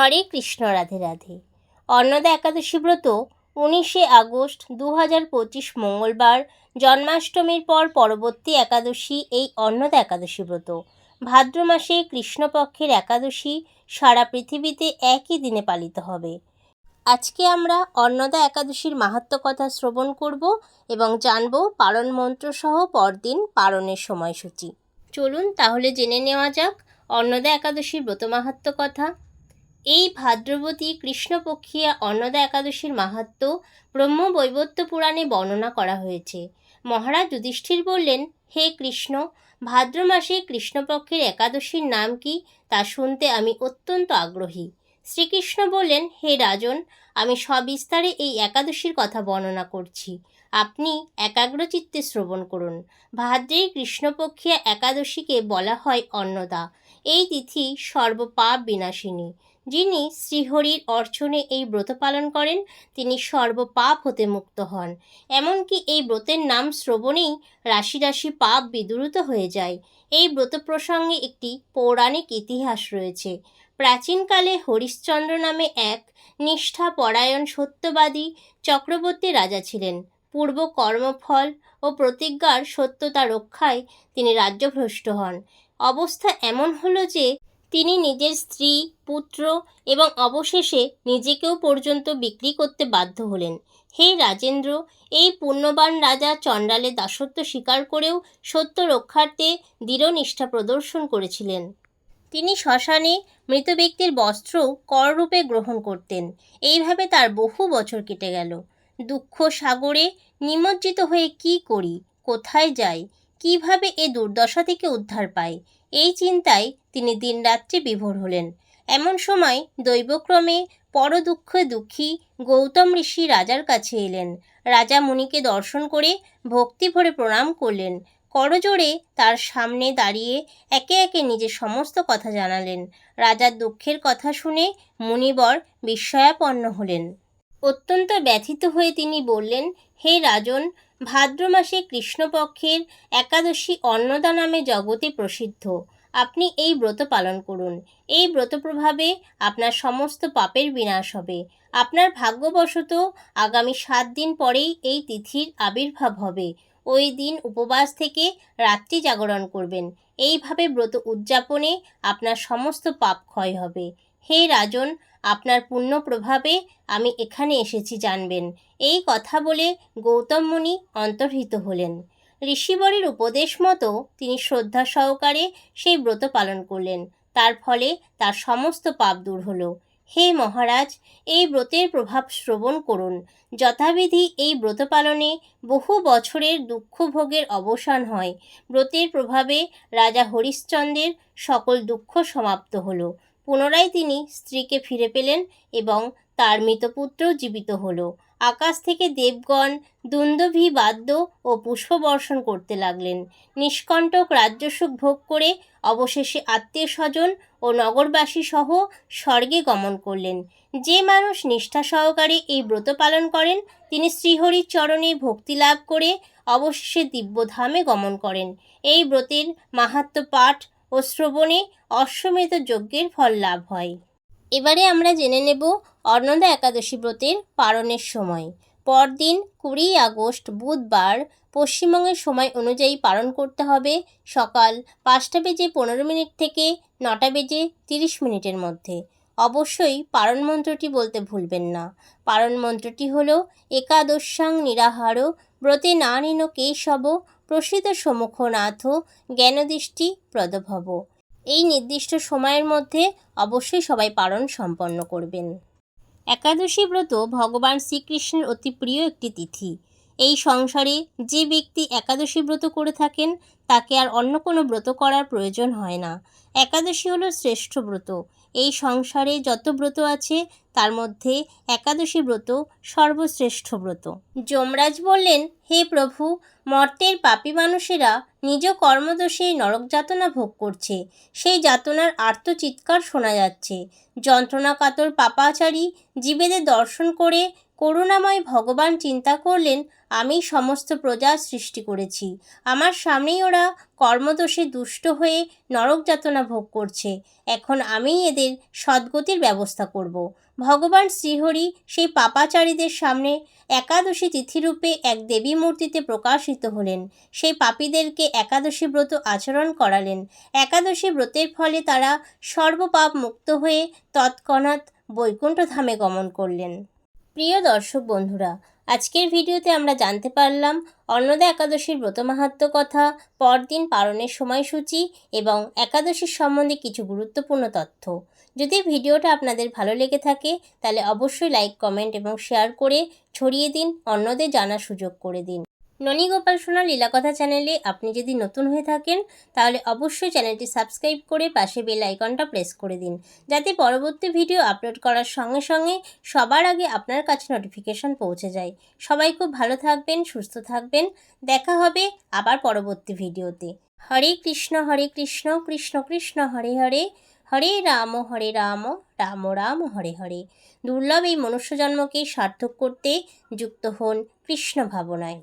হরে কৃষ্ণ, রাধে রাধে। অন্নদা একাদশী ব্রত, উনিশে আগস্ট দু হাজার পঁচিশ মঙ্গলবার, জন্মাষ্টমীর পর পরবর্তী একাদশী এই অন্নদা একাদশী ব্রত। ভাদ্র মাসে কৃষ্ণপক্ষের একাদশী সারা পৃথিবীতে একই দিনে পালিত হবে। আজকে আমরা অন্নদা একাদশীর মাহাত্ম কথা শ্রবণ করব এবং জানব পারণ মন্ত্র সহ পরদিন পারণের সময়সূচি। চলুন তাহলে জেনে নেওয়া যাক অন্নদা একাদশীর ব্রত মাহাত্ম কথা। এই ভাদ্রবতী কৃষ্ণপক্ষিয়া অন্নদা একাদশীর মাহাত্ম ব্রহ্ম বৈবত্য পুরাণে বর্ণনা করা হয়েছে। মহারাজ যুধিষ্ঠির বললেন, হে কৃষ্ণ ভাদ্র মাসে কৃষ্ণপক্ষের একাদশীর নাম কি তা শুনতে আমি অত্যন্ত আগ্রহী। শ্রীকৃষ্ণ বললেন, হে রাজন, আমি সবিস্তারে এই একাদশীর কথা বর্ণনা করছি। আপনি একাগ্রচিত্তে শ্রবণ করুন। ভাদ্রের কৃষ্ণপক্ষিয়া একাদশীকে বলা হয় অন্নদা। এই তিথি সর্বপাপ বিনাশিনী যিনি শ্রীহরির অর্চনে এই ব্রত পালন করেন, তিনি সর্বপাপ হতে মুক্ত হন। এমনকি এই ব্রতের নাম শ্রবণেই রাশি রাশি পাপ বিদূরিত হয়ে যায়। এই ব্রত প্রসঙ্গে একটি পৌরাণিক ইতিহাস রয়েছে। প্রাচীনকালে হরিশ্চন্দ্র নামে এক নিষ্ঠাপরায়ণ সত্যবাদী চক্রবর্তী রাজা ছিলেন। পূর্ব কর্মফল ও প্রতিজ্ঞার সত্যতা রক্ষায় তিনি রাজ্যভ্রষ্ট হন। অবস্থা এমন হলো যে, তিনি নিজের স্ত্রী, পুত্র এবং অবশেষে নিজেকেও পর্যন্ত বিক্রি করতে বাধ্য হলেন। হে রাজেন্দ্র, এই পুণ্যবান রাজা চণ্ডালের দাসত্ব স্বীকার করেও সত্য রক্ষার্থে দৃঢ়নিষ্ঠা প্রদর্শন করেছিলেন। তিনি শ্মশানে মৃত ব্যক্তির বস্ত্র কররূপে গ্রহণ করতেন। এইভাবে তার বহু বছর কেটে গেল। দুঃখ সাগরে নিমজ্জিত হয়ে কি করি? কোথায় যাই? কীভাবে এ দুর্দশা থেকে উদ্ধার পাই? এই চিন্তায় তিনি দিনরাত্রি বিভোর হলেন। এমন সময় দৈবক্রমে পর দুঃখে দুঃখী গৌতম ঋষি রাজার কাছে এলেন। রাজা মুনিকে দর্শন করে ভক্তি ভরে প্রণাম করলেন। করজোড়ে তার সামনে দাঁড়িয়ে একে একে নিজের সমস্ত কথা জানালেন। রাজার দুঃখের কথা শুনে মুনিবর বিস্ময়াপন্ন হলেন। অত্যন্ত ব্যথিত হয়ে তিনি বললেন, হে রাজন, ভাদ্র মাসে কৃষ্ণপক্ষের একাদশী অন্নদা নামে জগতে প্রসিদ্ধ। আপনি এই ব্রত পালন করুন। এই ব্রত প্রভাবে আপনার সমস্ত পাপের বিনাশ হবে। আপনার ভাগ্যবশত আগামী সাত দিন পরেই এই তিথির আবির্ভাব হবে। ওই দিন উপবাস থেকে রাত্রি জাগরণ করবেন। এইভাবে ব্রত উদযাপনে আপনার সমস্ত পাপ ক্ষয় হবে। হে রাজন, আপনার পুণ্য প্রভাবে আমি এখানে এসেছি জানবেন। এই কথা বলে গৌতম মুনি অন্তর্হিত হলেন। ঋষিবরের উপদেশ মতো তিনি শ্রদ্ধা সহকারে সেই ব্রত পালন করলেন। তার ফলে তার সমস্ত পাপ দূর হলো। হে মহারাজ, এই ব্রতের প্রভাব শ্রবণ করুন। যথাবিধি এই ব্রত পালনে বহু বছরের দুঃখ ভোগের অবসান হয়। ব্রতের প্রভাবে রাজা হরিশ্চন্দ্রের সকল দুঃখ সমাপ্ত হলো। পুনরায় তিনি স্ত্রীকে ফিরে পেলেন এবং তার মৃতপুত্র জীবিত হলো। আকাশ থেকে দেবগণ দুন্দভি বাদ্য ও পুষ্পবর্ষণ করতে লাগলেন। নিষ্কণ্টক রাজ্যসুখ ভোগ করে অবশেষে আত্মীয় স্বজন ও নগরবাসী সহ স্বর্গে গমন করলেন। যে মানুষ নিষ্ঠা সহকারে এই ব্রত পালন করেন, তিনি শ্রীহরির চরণে ভক্তি লাভ করে অবশেষে দিব্যধামে গমন করেন। এই ব্রতের মাহাত্ম পাঠ ও শ্রবণে অশ্বমেধ যজ্ঞের ফল লাভ হয়। এবারে আমরা জেনে নেব অন্নদা একাদশী ব্রতের পালনের সময়। পরদিন কুড়ি আগস্ট বুধবার পশ্চিমবঙ্গের সময় অনুযায়ী পালন করতে হবে সকাল পাঁচটা বেজে পনেরো মিনিট থেকে নটা বেজে তিরিশ মিনিটের মধ্যে। অবশ্যই পারণ মন্ত্রটি বলতে ভুলবেন না। পারণ মন্ত্রটি হল, একাদশাং নিরাহার, ব্রতে না নিন কেশব, প্রসিদ্ধ সমুখ নাথ জ্ঞানদৃষ্টি প্রদভব। এই নির্দিষ্ট সময়ের মধ্যে অবশ্যই সবাই পালন সম্পন্ন করবেন। একাদশী ব্রত ভগবান শ্রীকৃষ্ণের অতি প্রিয় একটি তিথি। এই সংসারে যে ব্যক্তি একাদশী ব্রত করে থাকেন, তাকে আর অন্য কোনো ব্রত করার প্রয়োজন হয় না। একাদশী হলো শ্রেষ্ঠ ব্রত। এই সংসারে যত ব্রত আছে তার মধ্যে একাদশী ব্রত সর্বশ্রেষ্ঠ ব্রত। যমরাজ বললেন, হে প্রভু, মর্তের পাপী মানুষেরা নিজ কর্মদোষে নরক যাতনা ভোগ করছে। সেই যাতনার আর্তচিৎকার শোনা যাচ্ছে। যন্ত্রণা কাতর পাপাচারী জীবেদের দর্শন করে করুণাময় ভগবান চিন্তা করলেন, আমি সমস্ত প্রজা সৃষ্টি করেছি। আমার সামনেই ওরা কর্মদোষে দুষ্ট হয়ে নরক যাতনা ভোগ করছে। এখন আমিই এদের সদ্গতির ব্যবস্থা করব। ভগবান শ্রীহরি সেই পাপাচারীদের সামনে একাদশী তিথিরূপে এক দেবী মূর্তিতে প্রকাশিত হলেন। সেই পাপীদেরকে একাদশী ব্রত আচরণ করালেন। একাদশী ব্রতের ফলে তারা সর্বপাপ মুক্ত হয়ে তৎক্ষণাৎ বৈকুণ্ঠধামে গমন করলেন। প্রিয় দর্শক বন্ধুরা আজকের ভিডিওতে আমরা জানতে পারলাম অন্নদা একাদশীর ব্রত মাহাত্ম কথা, পরদিন পালনের সময়সূচি এবং একাদশীর সম্বন্ধে কিছু গুরুত্বপূর্ণ তথ্য। যদি ভিডিওটা আপনাদের ভালো লেগে থাকে, তাহলে অবশ্যই লাইক, কমেন্ট এবং শেয়ার করে ছড়িয়ে দিন অন্যদের জানার সুযোগ করে দিন। ননী গোপাল সোনা লীলাকথা চ্যানেলে আপনি যদি নতুন হয়ে থাকেন, তাহলে অবশ্যই চ্যানেলটি সাবস্ক্রাইব করে পাশে বেল আইকনটা প্রেস করে দিন, যাতে পরবর্তী ভিডিও আপলোড করার সঙ্গে সঙ্গে সবার আগে আপনার কাছে নোটিফিকেশন পৌঁছে যায়। সবাই খুব ভালো থাকবেন, সুস্থ থাকবেন। দেখা হবে আবার পরবর্তী ভিডিওতে। হরে কৃষ্ণ হরে কৃষ্ণ কৃষ্ণ কৃষ্ণ, হরে হরে। হরে রাম হরে রাম রাম রাম, হরে হরে। দুর্লভ এই মনুষ্য জন্মকে সার্থক করতে যুক্ত হন কৃষ্ণ ভাবনায়।